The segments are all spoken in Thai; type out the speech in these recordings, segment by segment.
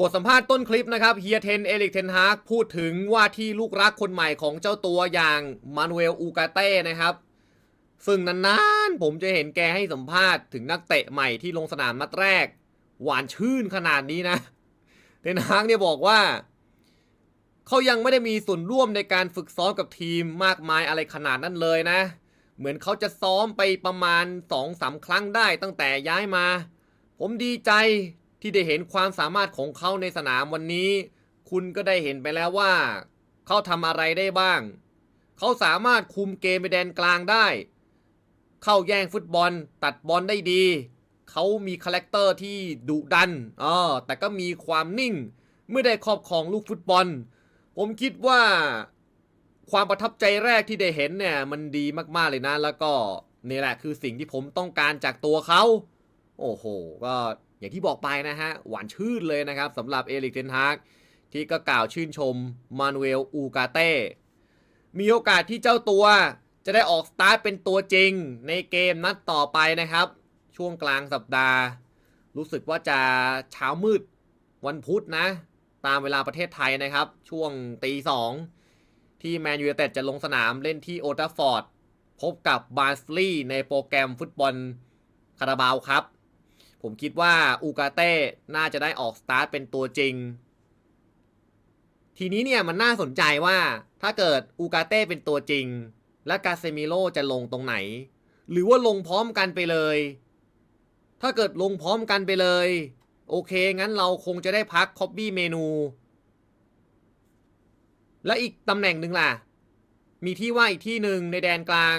บทสัมภาษณ์ต้นคลิปนะครับเฮียเทนเอลิกเทนฮากพูดถึงว่าที่ลูกรักคนใหม่ของเจ้าตัวอย่างมานูเอลอูกาเต้นะครับ ซึ่งนานๆผมจะเห็นแกให้สัมภาษณ์ถึงนักเตะใหม่ที่ลงสนามนัดแรก หวานชื่นขนาดนี้นะเทนฮากเนี่ยบอกว่า เขายังไม่ได้มีส่วนร่วมในการฝึกซ้อมกับทีมมากมายอะไรขนาดนั้นเลยนะ เหมือนเขาจะซ้อมไปประมาณ2อสาครั้งได้ตั้งแต่ย้ายมา ผมดีใจ ที่ได้เห็นความสามารถของเขาในสนามวันนี้ คุณก็ได้เห็นไปแล้วว่า เขาทำอะไรได้บ้าง เขาสามารถคุมเกมไปแดนกลางได้ เข้าแย่งฟุตบอล ตัดบอลได้ดี เขามีคาแรคเตอร์ที่ดุดันอ๋อแต่ก็มีความนิ่ง เมื่อได้ครอบครองลูกฟุตบอล ผมคิดว่า ความประทับใจแรกที่ได้เห็นเนี่ยมันดีมากๆเลยนะ แล้วก็นี่แหละคือสิ่งที่ผมต้องการจากตัวเขา โอ้โห ก็ อย่างที่บอกไปนะฮะ หวานชื่นเลยนะครับสำหรับเอริกเทนฮากที่ก็กล่าวชื่นชมมานูเอลอูกาเต้ มีโอกาสที่เจ้าตัวจะได้ออกสตาร์ทเป็นตัวจริงในเกมนัดต่อไปนะครับ ช่วงกลางสัปดาห์ รู้สึกว่าจะเช้ามืดวันพุธนะ ตามเวลาประเทศไทยนะครับ ช่วงตีสองที่แมนยูเต็ดจะลงสนามเล่นที่โอลด์แทราฟฟอร์ด พบกับบาร์สลีย์ในโปรแกรมฟุตบอลคาราบาวครับ ผมคิดว่าอูกาเต้น่าจะได้ออกสตาร์ทเป็นตัวจริง ทีนี้เนี่ยมันน่าสนใจว่าถ้าเกิดอูกาเต้เป็นตัวจริง และกาเซมิโลจะลงตรงไหน หรือว่าลงพร้อมกันไปเลย ถ้าเกิดลงพร้อมกันไปเลย โอเค งั้นเราคงจะได้พักคอบบี้เมนู และอีกตำแหน่งหนึ่งล่ะ มีที่ว่างอีกที่หนึ่งในแดนกลาง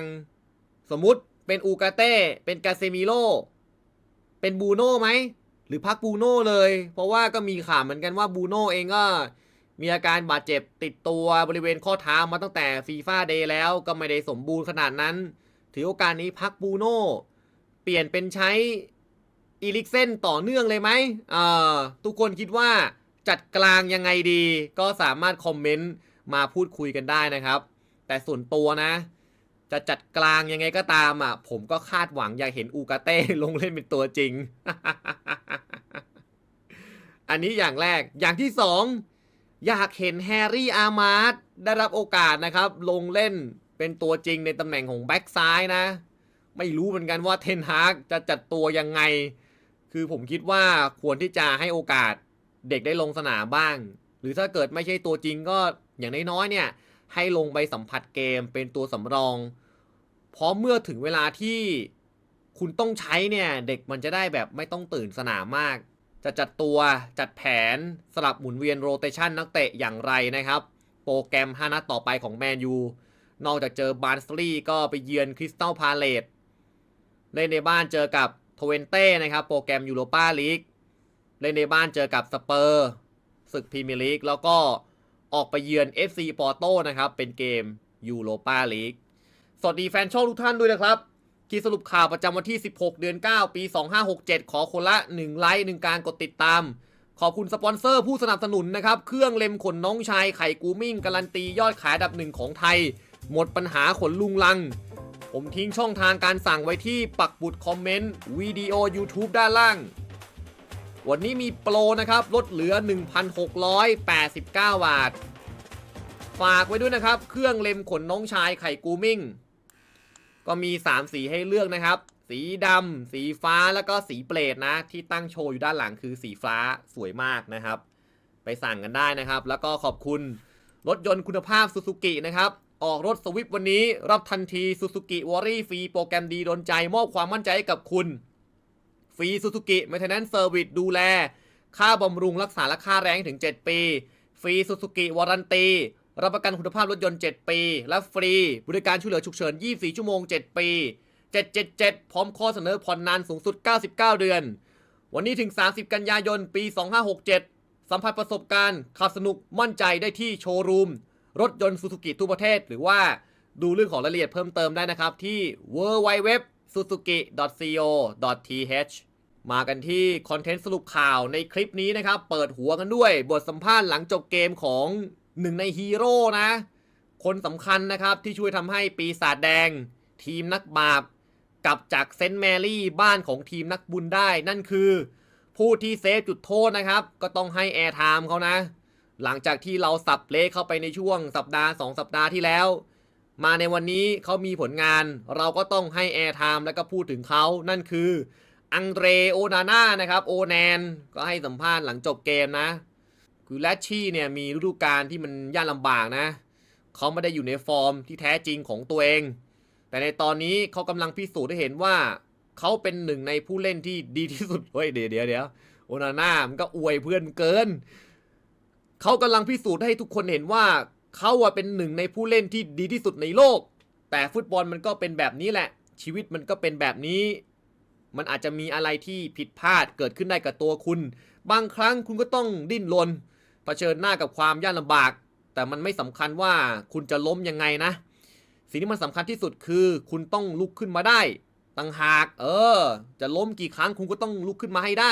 สมมุติเป็นอูกาเต้เป็นกาเซมิโล เป็นบูโน่ไหมหรือพักบูโน่เลย เพราะว่าก็มีข่าวเหมือนกันว่าบูโน่เองก็มีอาการบาดเจ็บติดตัวบริเวณข้อเท้ามาตั้งแต่ฟีฟ่าเดย์แล้วก็ไม่ได้สมบูรณ์ขนาดนั้น ถือโอกาสนี้พักบูโน่เปลี่ยนเป็นใช้อีลิกเซนต่อเนื่องเลยไหมเอ่อทุกคนคิดว่าจัดกลางยังไงดี ก็สามารถคอมเมนต์มาพูดคุยกันได้นะครับ แต่ส่วนตัวนะ จะจัดกลางยังไงก็ตามอะ ผมก็คาดหวังอยากเห็นอูกาเต้ลงเล่นเป็นตัวจริง อันนี้อย่างแรก อย่างที่สองอยากเห็นแฮร์รี่อาร์มาร์ดได้รับโอกาสนะครับ ลงเล่นเป็นตัวจริงในตำแหน่งของแบ็กซ้ายนะ ไม่รู้เหมือนกันว่าเทนฮากจะจัดตัวยังไง คือผมคิดว่าควรที่จะให้โอกาสเด็กได้ลงสนามบ้าง หรือถ้าเกิดไม่ใช่ตัวจริงก็อย่างน้อยๆเนี่ย ให้ลงไปสัมผัสเกมเป็นตัวสำรอง เพราะเมื่อถึงเวลาที่คุณต้องใช้เนี่ย เด็กมันจะได้แบบไม่ต้องตื่นสนามมาก จะจัดตัวจัดแผนสลับหมุนเวียนโรเตชันนักเตะอย่างไรนะครับ โปรแกรม 5 นัดต่อไปของแมนยูนอกจากเจอบาร์นสลีย์ก็ไปเยือนคริสตัลพาเลตเล่นในบ้านเจอกับโทเวนเต้นะครับ โปรแกรมยูโรปาลีกเล่นในบ้านเจอกับสเปอร์ศึกพรีเมียร์ลีกแล้วก็ ออกไปเยือน FC ปอร์โตนะครับ เป็นเกมยูโรปาลีก สวัสดีแฟนช่องทุกท่านด้วยนะครับคีสรุปข่าวประจำวันที่ 16 เดือน 9 ปี 2567 ขอคนละ 1 ไลค์ 1 การกดติดตาม ขอบคุณสปอนเซอร์ผู้สนับสนุนนะครับ เครื่องเล็มขนน้องชายไข่กูมิ่ง การันตียอดขายดับหนึ่งของไทย หมดปัญหาขนลุงลัง ผมทิ้งช่องทางการสั่งไว้ที่ปักบุดคอมเมนต์วิดีโอ YouTube ด้านล่าง วันนี้มีโปรนะครับ ลดเหลือ 1,689 บาท ฝากไว้ด้วยนะครับ เครื่องเล็มขนน้องชายไข่กูมิ่ง ก็มี 3 สีให้เลือกนะครับ สีดำสีฟ้าแล้วก็สีเปรตนะ ที่ตั้งโชว์อยู่ด้านหลังคือสีฟ้าสวยมากนะครับ ไปสั่งกันได้นะครับ แล้วก็ขอบคุณรถยนต์คุณภาพซูซูกินะครับออกรถสวิฟวันนี้รับทันทีซูซูกิวอรี่ฟรีโปรแกรมดีโดนใจ มอบความมั่นใจให้กับคุณ ฟรีซูซูกิ m ม i เ t น n น n ์เซอร์วิสดูแล ค่าบำรุงรักษาและค่าแรงถึง 7 ปี ฟรีซูซูกิวารันตี รับประกันคุณภาพรถยนต์ 7 ปี และฟรีบริการช่วยเหลือฉุกเฉิน 24 ชั่วโมง 7 ปี 777 พร้อมข้อเสนอผ่อนนานสูงสุด 99 เดือน วันนี้ถึง 30 กันยายน ปี 2567 สัมผัสประสบการณ์ขับสนุกมั่นใจได้ที่โชว์รูม รถยนต์ซูซูกิทั่วประเทศ หรือว่าดูเรื่องของรายละเอียดเพิ่มเติมได้นะครับที่ www suzuki.co.th มากันที่คอนเทนต์สรุปข่าวในคลิปนี้นะครับ เปิดหัวกันด้วยบทสัมภาษณ์หลังจบเกมของหนึ่งในฮีโร่นะ คนสำคัญนะครับที่ช่วยทำให้ปีศาจแดง ทีมนักบาปกลับจากเซนต์แมรี่บ้านของทีมนักบุญได้ นั่นคือ ผู้ที่เซฟจุดโทษนะครับ ก็ต้องให้แอร์ไทม์เขานะ หลังจากที่เราสับเละเข้าไปในช่วงสัปดาห์ 2 สัปดาห์ที่แล้ว มาในวันนี้เขามีผลงาน เราก็ต้องให้แอร์ไทม์แล้วก็พูดถึงเขานั่นคืออังเดรโอนาน่านะครับโอแนนก็ให้สัมภาษณ์หลังจบเกมนะคือแลชชี่เนี่ยมีฤดูกาลที่มันยากลำบากนะเขาไม่ได้อยู่ในฟอร์มที่แท้จริงของตัวเอง แต่ในตอนนี้เขากำลังพิสูจน์ให้เห็นว่าเขาเป็นหนึ่งในผู้เล่นที่ดีที่สุดเฮ้ยเดี๋ยวเดี๋ยวเดี๋ยวโอนาน่ามันก็อวยเพื่อนเกิน เขากำลังพิสูจน์ให้ทุกคนเห็นว่า เขาอะเป็นหนึ่งในผู้เล่นที่ดีที่สุดในโลก แต่ฟุตบอลมันก็เป็นแบบนี้แหละ ชีวิตมันก็เป็นแบบนี้ มันอาจจะมีอะไรที่ผิดพลาดเกิดขึ้นได้กับตัวคุณ บางครั้งคุณก็ต้องดิ้นรนเผชิญหน้ากับความยากลำบาก แต่มันไม่สำคัญว่าคุณจะล้มยังไงนะ สิ่งที่มันสำคัญที่สุดคือ คุณต้องลุกขึ้นมาได้ต่างหาก เออ จะล้มกี่ครั้งคุณก็ต้องลุกขึ้นมาให้ได้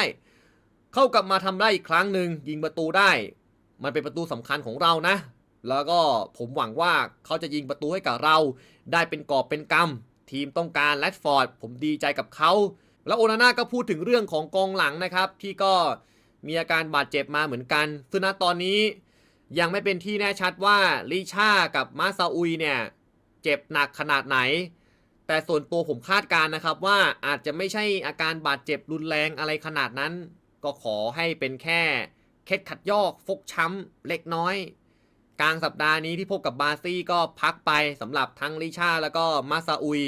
เข้ากลับมาทำได้อีกครั้งหนึ่งยิงประตูได้ มันเป็นประตูสำคัญของเรานะ แล้วก็ผมหวังว่าเขาจะยิงประตูให้กับเรา ได้เป็นกอบเป็นกำทีมต้องการแรดฟอร์ดผมดีใจกับเขาแล้วโอนาน่าก็พูดถึงเรื่องของกองหลังนะครับ ที่ก็มีอาการบาดเจ็บมาเหมือนกันซึ่งณตอนนี้ยังไม่เป็นที่แน่ชัดว่าลิชากับมาซาอุยเนี่ย เจ็บหนักขนาดไหน แต่ส่วนตัวผมคาดการณ์นะครับว่าอาจจะไม่ใช่อาการบาดเจ็บรุนแรงอะไรขนาดนั้น ก็ขอให้เป็นแค่เคล็ดขัดยอกฟกช้ำเล็กน้อย กลางสัปดาห์นี้ที่พบกับบาซี่ก็พักไปสำหรับทั้งลิชาแล้วก็มาซาอุย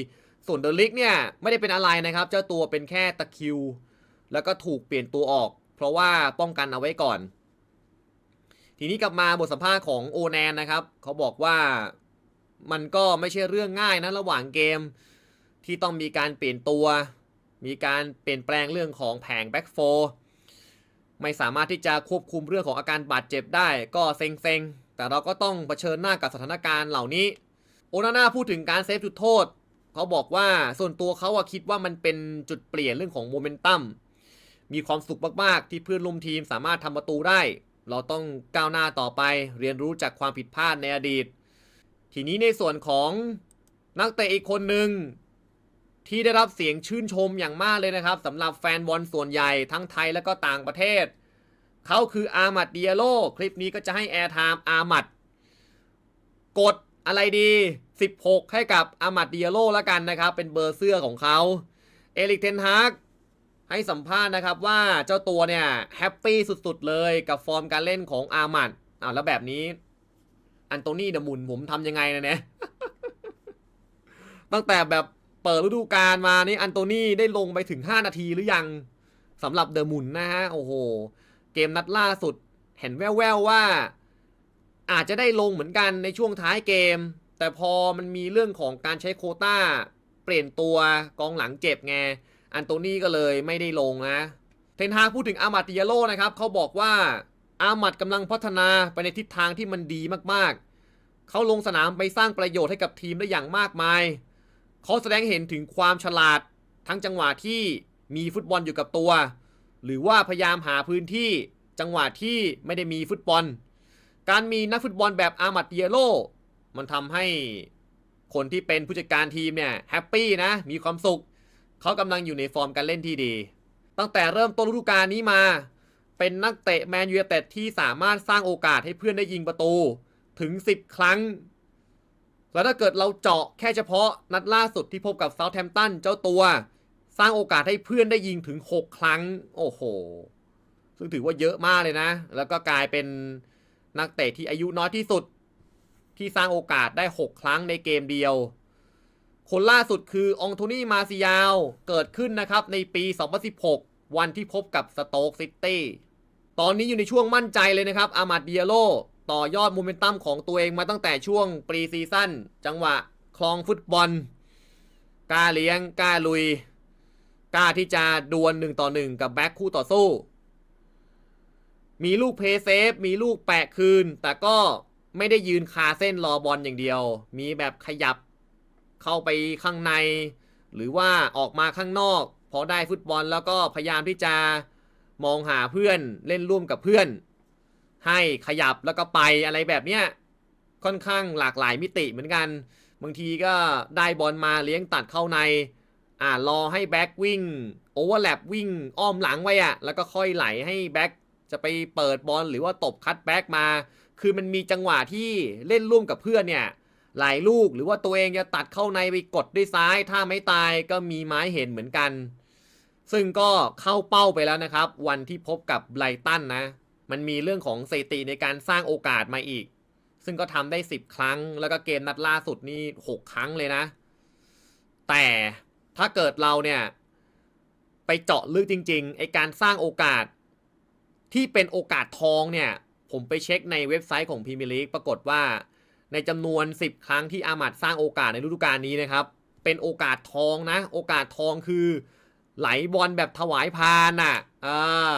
ส่วนเดลิกเนี่ยไม่ได้เป็นอะไรนะครับ เจ้าตัวเป็นแค่ตะคิว แล้วก็ถูกเปลี่ยนตัวออก เพราะว่าป้องกันเอาไว้ก่อน ทีนี้กลับมาบทสัมภาษณ์ของโอแนนนะครับ เขาบอกว่ามันก็ไม่ใช่เรื่องง่ายนะระหว่างเกม ที่ต้องมีการเปลี่ยนตัว มีการเปลี่ยนแปลงเรื่องของแผงแบ็กโฟไม่สามารถที่จะควบคุมเรื่องของอาการบาดเจ็บได้ ก็เซ็งๆ แต่เราก็ต้องเผชิญหน้ากับสถานการณ์เหล่านี้ โอนาน่าพูดถึงการเซฟจุดโทษ เขาบอกว่าส่วนตัวเขาอะคิดว่ามันเป็นจุดเปลี่ยนเรื่องของโมเมนตัม มีความสุขมาก ๆ ที่เพื่อนร่วมทีมสามารถทำประตูได้ เราต้องก้าวหน้าต่อไป เรียนรู้จากความผิดพลาดในอดีต ทีนี้ในส่วนของนักเตะอีกคนหนึ่งที่ได้รับเสียงชื่นชมอย่างมากเลยนะครับสำหรับแฟนบอลส่วนใหญ่ทั้งไทยและก็ต่างประเทศ เขาคืออามัดเดียโลคลิปนี้ก็จะให้แอร์ไทม์อามัดกดอะไรดี 16 ให้กับอามัดเดียโลแล้วกันนะครับ เป็นเบอร์เสื้อของเขาเอลิกเทนฮากให้สัมภาษณ์นะครับว่าเจ้าตัวเนี่ยแฮปปี้สุดๆเลยกับฟอร์มการเล่นของอามัดอ้าวแล้วแบบนี้ อันโตนี่เดอะมุนผมทำยังไงนะเนี่ยตั้งแต่แบบเปิดฤดูกาลมานี่อันโตนี่ได้ลงไปถึง 5 นาทีหรือยังสำหรับเดอะมุนนะฮะโอ้โห เกมนัดล่าสุด เห็นแว่วๆว่า อาจจะได้ลงเหมือนกันในช่วงท้ายเกม แต่พอมันมีเรื่องของการใช้โคต้า เปลี่ยนตัวกองหลังเจ็บไง อันโตนี่ก็เลยไม่ได้ลงนะ เทนฮาพูดถึงอามัดติยาโลนะครับเขาบอกว่าอามัดกำลังพัฒนาไปในทิศทางที่มันดีมากๆ เขาลงสนามไปสร้างประโยชน์ให้กับทีมได้อย่างมากมาย เขาแสดงเห็นถึงความฉลาดทั้งจังหวะที่มีฟุตบอลอยู่กับตัว หรือว่าพยายามหาพื้นที่จังหวะที่ไม่ได้มีฟุตบอล การมีนักฟุตบอลแบบอามัดเดียโลมันทำให้คนที่เป็นผู้จัดการทีมเนี่ยแฮปปี้นะ มีความสุข เขากำลังอยู่ในฟอร์มการเล่นที่ดี ตั้งแต่เริ่มต้นฤดูกาลนี้มา เป็นนักเตะแมนยูเต็ดที่สามารถสร้างโอกาสให้เพื่อนได้ยิงประตูถึง 10 ครั้ง แล้วถ้าเกิดเราเจาะแค่เฉพาะนัดล่าสุดที่พบกับเซาท์แฮมป์ตันเจ้าตัว สร้างโอกาสให้เพื่อนได้ยิงถึง 6 ครั้ง โอ้โห ซึ่งถือว่าเยอะมากเลยนะ แล้วก็กลายเป็นนักเตะที่อายุน้อยที่สุด ที่สร้างโอกาสได้ 6 ครั้งในเกมเดียว คนล่าสุดคือองโทนี่มาซิยาว เกิดขึ้นนะครับในปี 2016 วันที่พบกับสโต๊กซิตี้ ตอนนี้อยู่ในช่วงมั่นใจเลยนะครับ อามาดเดียโลต่อยอดโมเมนตัมของตัวเองมาตั้งแต่ช่วงปรีซีซั่นจังหวะคลองฟุตบอลกล้าเลี้ยงกล้าลุย กล้าที่จะดวลหนึ่งต่อหนึ่งกับแบ็คคู่ต่อสู้ มีลูกเพย์เซฟ มีลูกแปะคืน แต่ก็ไม่ได้ยืนคาเส้นรอบอลอย่างเดียว มีแบบขยับเข้าไปข้างใน หรือว่าออกมาข้างนอก พอได้ฟุตบอลแล้วก็พยายามที่จะมองหาเพื่อนเล่นร่วมกับเพื่อน ให้ขยับแล้วก็ไปอะไรแบบเนี้ยค่อนข้างหลากหลายมิติเหมือนกัน บางทีก็ได้บอลมาเลี้ยงตัดเข้าใน อ่ารอให้แบ็กวิ่งโอเวอร์แลปวิ่งอ้อมหลังไว้อะแล้วก็ค่อยไหลให้แบ็กจะไปเปิดบอลหรือว่าตบคัตแบ็กมา คือมันมีจังหวะที่เล่นร่วมกับเพื่อนเนี่ยหลายลูกหรือว่าตัวเองจะตัดเข้าในไปกดด้วยซ้าย ถ้าไม่ตายก็มีไม้เห็นเหมือนกัน ซึ่งก็เข้าเป้าไปแล้วนะครับ วันที่พบกับไบรตันนะ มันมีเรื่องของสถิติในการสร้างโอกาสมาอีก ซึ่งก็ทำได้ 10 ครั้ง แล้วก็เกมนัดล่าสุดนี่ 6 ครั้งเลยนะ แต่ ถ้าเกิดเราเนี่ย ไปเจาะลึกจริงๆไอการสร้างโอกาสที่เป็นโอกาสทองเนี่ย ผมไปเช็คในเว็บไซต์ของพรีเมียร์ลีกปรากฏว่า ในจำนวน 10 ครั้งที่อามัดสร้างโอกาสในฤดูกาลนี้นะครับ เป็นโอกาสทองนะ โอกาสทองคือ ไหลบอลแบบถวายพานอะอ่า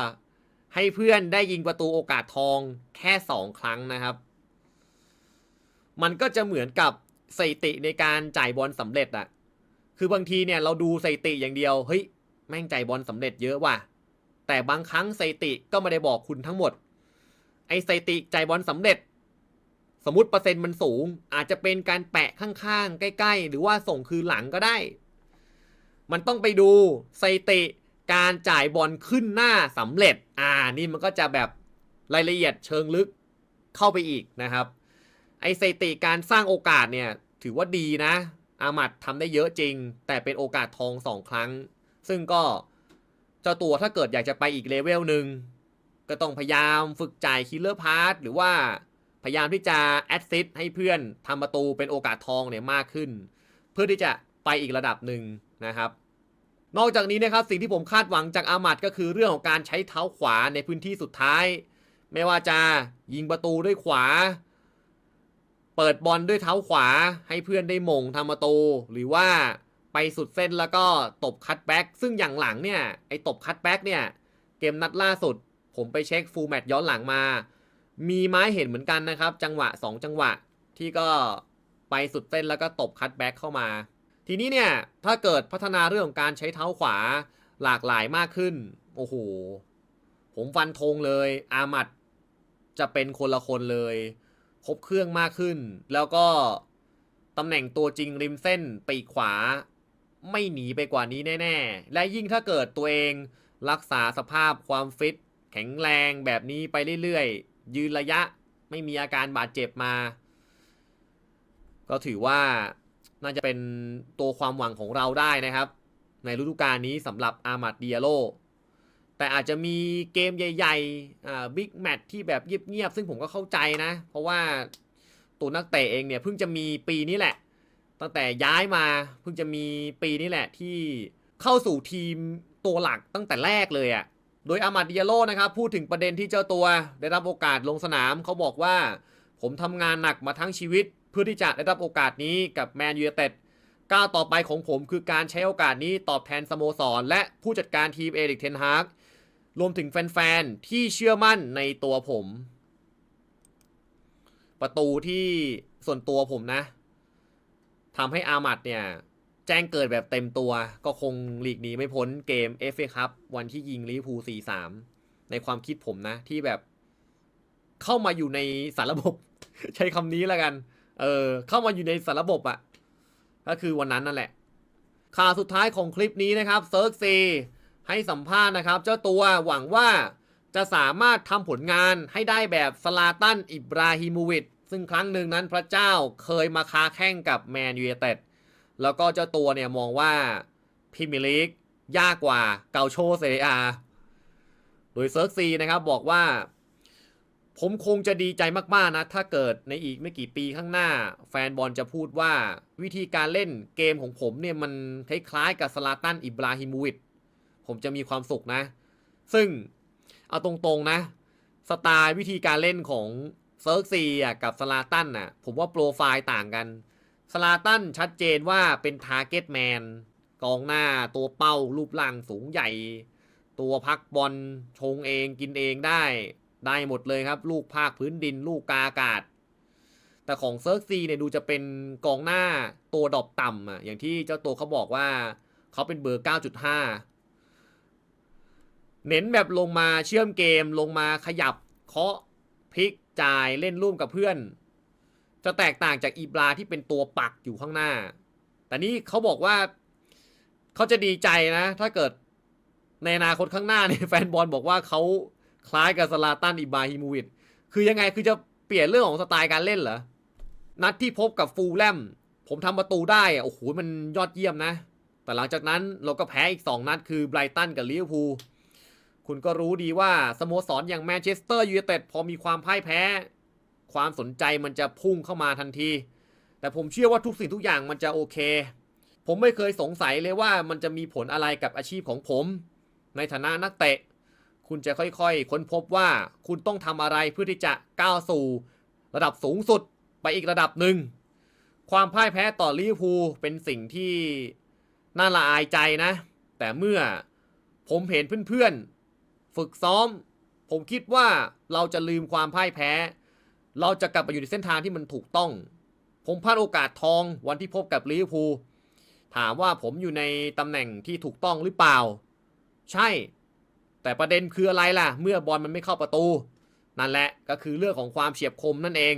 ให้เพื่อนได้ยิงประตูโอกาสทองแค่ 2 ครั้งนะครับ มันก็จะเหมือนกับสถิติในการจ่ายบอลสำเร็จอะ คือบางทีเนี่ยเราดูสถิติอย่างเดียว เฮ้ย แม่งใจบอลสำเร็จเยอะว่ะ แต่บางครั้งสถิติก็ไม่ได้บอกคุณทั้งหมด ไอ้สถิติจ่ายบอลสำเร็จ สมมติเปอร์เซ็นต์มันสูง อาจจะเป็นการแปะข้างๆ ใกล้ ๆ หรือว่าส่งคืนหลังก็ได้ มันต้องไปดูสถิติการจ่ายบอลขึ้นหน้าสำเร็จ อ่า นี่มันก็จะแบบรายละเอียดเชิงลึกเข้าไปอีกนะครับ ไอสถิติการสร้างโอกาสเนี่ยถือว่าดีนะ อามัดทำได้เยอะจริง แต่เป็นโอกาสทองสองครั้ง ซึ่งก็เจ้าตัวถ้าเกิดอยากจะไปอีกเลเวลหนึ่งก็ต้องพยายามฝึกจ่ายคิลเลอร์พาร์หรือว่าพยายามที่จะแอดซิสให้เพื่อนทำประตูเป็นโอกาสทองเนี่ยมากขึ้น เพื่อที่จะไปอีกระดับหนึ่งนะครับ นอกจากนี้นะครับสิ่งที่ผมคาดหวังจากอามัดก็คือเรื่องของการใช้เท้าขวาในพื้นที่สุดท้าย ไม่ว่าจะยิงประตูด้วยขวา เปิดบอลด้วยเท้าขวาให้เพื่อนได้มงทำประตูหรือว่าไปสุดเส้นแล้วก็ตบคัตแบ็กซึ่งอย่างหลังเนี่ยไอ้ตบคัตแบ็กเนี่ย เกมนัดล่าสุด ผมไปเช็คฟูลแมตย้อนหลังมา มีไม้เห็นเหมือนกันนะครับ จังหวะ 2 จังหวะที่ก็ไปสุดเส้นแล้วก็ตบคัตแบ็กเข้ามา ทีนี้เนี่ย ถ้าเกิดพัฒนาเรื่องของการใช้เท้าขวาหลากหลายมากขึ้น โอ้โห ผมฟันธงเลย อามัดจะเป็นคนละคนเลย ครบเครื่องมากขึ้น แล้วก็ตำแหน่งตัวจริงริมเส้นปีกขวา ไม่หนีไปกว่านี้แน่ ๆ และยิ่งถ้าเกิดตัวเองรักษาสภาพความฟิต แข็งแรงแบบนี้ไปเรื่อยๆ ยืนระยะไม่มีอาการบาดเจ็บมา ก็ถือว่าน่าจะเป็นตัวความหวังของเราได้นะครับ ในฤดูกาลนี้สำหรับอามัดเดียโล แต่อาจจะมีเกมใหญ่ๆอ่าบิ๊กแมตที่แบบเงียบๆซึ่งผมก็เข้าใจนะ เพราะว่าตัวนักเตะเองเนี่ยเพิ่งจะมีปีนี้แหละ ตั้งแต่ย้ายมาเพิ่งจะมีปีนี้แหละที่เข้าสู่ทีมตัวหลักตั้งแต่แรกเลยอะ่ะโดยอามาดิยาโลนะครับพูดถึงประเด็นที่เจ้าตัว ได้รับโอกาสลงสนามเขาบอกว่า ผมทำงานหนักมาทั้งชีวิต เพื่อที่จะได้รับโอกาสนี้กับแมนยูเต็ดก้าวต่อไปของผมคือการใช้โอกาสนี้ตอบแทนสโมสร และผู้จัดการทีมเอริกเทนฮาก รวมถึงแฟนๆ ที่เชื่อมั่นในตัวผม ประตูที่ส่วนตัวผมนะทำให้อามัดเนี่ย แจ้งเกิดแบบเต็มตัว ก็คงหลีกหนีไม่พ้นเกม FA ครับวันที่ยิงลิเวอร์พูล4-3ในความคิดผมนะ ที่แบบเข้ามาอยู่ในสารระบบ ใช้คำนี้แล้วกัน เออ เข้ามาอยู่ในสารระบบอะ่ะ ก็คือวันนั้นนั่นแหละข่าวสุดท้ายของคลิปนี้นะครับเซิร์กซี ให้สัมภาษณ์นะครับ เจ้าตัวหวังว่าจะสามารถทำผลงานให้ได้แบบสลาตันอิบราฮิโมวิชซึ่งครั้งหนึ่งนั้นพระเจ้าเคยมาค้าแข่งกับแมนยู i เต็ดแล้วก็เจ้าตัวเนี่ยมองว่าพรีเมียร์ลีกยากกว่าเกาโชเซเรียอาโดยเซิร์กซีนะครับบอกว่า ผมคงจะดีใจมากๆนะ ถ้าเกิดในอีกไม่กี่ปีข้างหน้า แฟนบอลจะพูดว่าวิธีการเล่นเกมของผมเนี่ยมันคล้ายๆกับสลาตันอิบราฮิโมวิช ผมจะมีความสุขนะ ซึ่งเอาตรงๆนะ สไตล์วิธีการเล่นของเซิร์กซีกับสลาตันน่ะผมว่าโปรไฟล์ต่างกันสลาตันชัดเจนว่าเป็นทาร์เก็ตแมนกองหน้าตัวเป้ารูปร่างสูงใหญ่ ตัวพักบอลชงเองกินเองได้ ได้หมดเลยครับ ลูกภาคพื้นดิน ลูกกาอากาศ แต่ของเซิร์กซีเนี่ยดูจะเป็นกองหน้าตัวดอปต่ำอะอย่างที่เจ้าตัวเขาบอกว่าเขาเป็นเบอร์ 9.5 เน้นแบบลงมาเชื่อมเกมลงมาขยับเคาะพลิกจ่ายเล่นร่วมกับเพื่อน จะแตกต่างจากอีบราที่เป็นตัวปักอยู่ข้างหน้า แต่นี่เขาบอกว่าเขาจะดีใจนะ ถ้าเกิดในอนาคตข้างหน้าเนี่ยแฟนบอลบอกว่าเขาคล้ายกับสลาตันอิบราฮิโมวิชคือยังไงคือจะเปลี่ยนเรื่องของสไตล์การเล่นเหรอ นัดที่พบกับฟูลแลมผมทำประตูได้อะโอ้โหมันยอดเยี่ยมนะ แต่หลังจากนั้นเราก็แพ้อีก 2 นัดคือไบรตันกับลิเวอร์พูล คุณก็รู้ดีว่าสโมสรอย่างแมนเชสเตอร์ยูไนเต็ดพอมีความพ่ายแพ้ ความสนใจมันจะพุ่งเข้ามาทันที แต่ผมเชื่อว่าทุกสิ่งทุกอย่างมันจะโอเค ผมไม่เคยสงสัยเลยว่ามันจะมีผลอะไรกับอาชีพของผม ในฐานะนักเตะ คุณจะค่อยๆ ค้นพบว่าคุณต้องทำอะไรเพื่อที่จะก้าวสู่ ระดับสูงสุดไปอีกระดับหนึ่ง ความพ่ายแพ้ต่อลิเวอร์พูลเป็นสิ่งที่น่าละอายใจนะ แต่เมื่อผมเห็นเพื่อนๆ ฝึกซ้อม ผมคิดว่าเราจะลืมความพ่ายแพ้ เราจะกลับไปอยู่ในเส้นทางที่มันถูกต้อง ผมพลาดโอกาสทองวันที่พบกับลิเวอร์พูลถามว่าผมอยู่ในตำแหน่งที่ถูกต้องหรือเปล่า ใช่ แต่ประเด็นคืออะไรล่ะ เมื่อบอลมันไม่เข้าประตู นั่นแหละก็คือเรื่องของความเฉียบคมนั่นเอง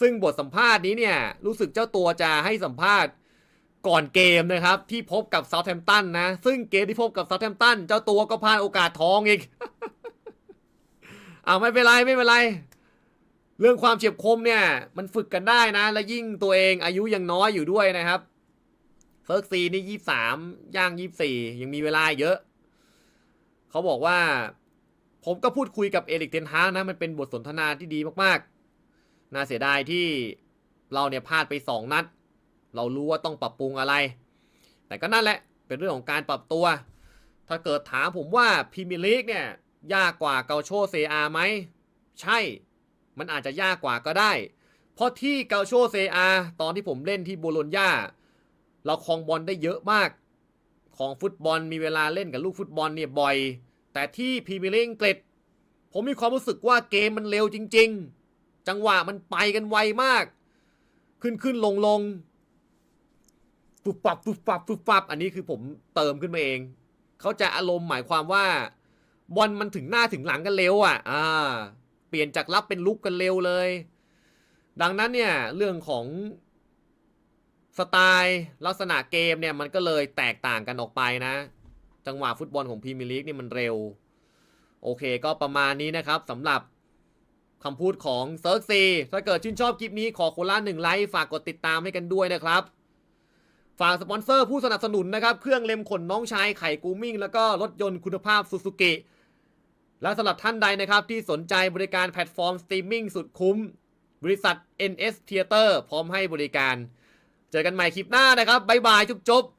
ซึ่งบทสัมภาษณ์นี้เนี่ยรู้สึกเจ้าตัวจะให้สัมภาษณ์ ก่อนเกมนะครับ ที่พบกับเซาท์แฮมป์ตันนะ ซึ่งเกมที่พบกับเซาท์แฮมป์ตันเจ้าตัวก็พลาดโอกาสทองอีกอ้าไม่เป็นไรไม่เป็นไร เรื่องความเฉียบคมเนี่ย มันฝึกกันได้นะ และยิ่งตัวเองอายุยังน้อยอยู่ด้วยนะครับเฟิร์กซีนี่ยี่สามย่างยี่สี่ยังมีเวลาเยอะ เขาบอกว่า ผมก็พูดคุยกับเอริกเทนฮากนะ มันเป็นบทสนทนาที่ดีมากๆ น่าเสียดายที่เราเนี่ยพลาดไปสองนัด เรารู้ว่าต้องปรับปรุงอะไร แต่ก็นั่นแหละเป็นเรื่องของการปรับตัว ถ้าเกิดถามผมว่าพรีเมียร์ลีกเนี่ยยากกว่าเกาโชเซอาไหมใช่มันอาจจะยากกว่าก็ได้ เพราะที่เกาโชเซอาตอนที่ผมเล่นที่โบโลญญาเราครองบอลได้เยอะมาก ของฟุตบอลมีเวลาเล่นกับลูกฟุตบอลเนี่ยบ่อย แต่ที่พรีเมียร์ลีกอังกฤษผมมีความรู้สึกว่าเกมมันเร็วจริง ๆ จังหวะมันไปกันไวมาก ขึ้นขึ้นลงลง ฟุบปับฟุบปับฟุบปับอันนี้คือผมเติมขึ้นมาเอง เขาจะอารมณ์หมายความว่า บอลมันถึงหน้าถึงหลังกันเร็วอะ อ่า เปลี่ยนจากรับเป็นลุกกันเร็วเลย ดังนั้นเนี่ยเรื่องของสไตล์ลักษณะเกมเนี่ยมันก็เลยแตกต่างกันออกไปนะ จังหวะฟุตบอลของพรีเมียร์ลีกนี่มันเร็ว โอเคก็ประมาณนี้นะครับสำหรับคำพูดของเซิร์กซีถ้าเกิดชื่นชอบคลิปนี้ขอคนละหนึ่งไลค์ฝากกดติดตามให้กันด้วยนะครับ ฝากสปอนเซอร์ผู้สนับสนุนนะครับ เครื่องเล็มขนน้องชายไข่กูมิ่ง แล้วก็รถยนต์คุณภาพซูซูกิและสำหรับท่านใดนะครับ ที่สนใจบริการแพลตฟอร์มสตรีมมิ่งสุดคุ้ม บริษัท NS Theater พร้อมให้บริการ เจอกันใหม่คลิปหน้านะครับบ๊ายบายจุ๊บๆ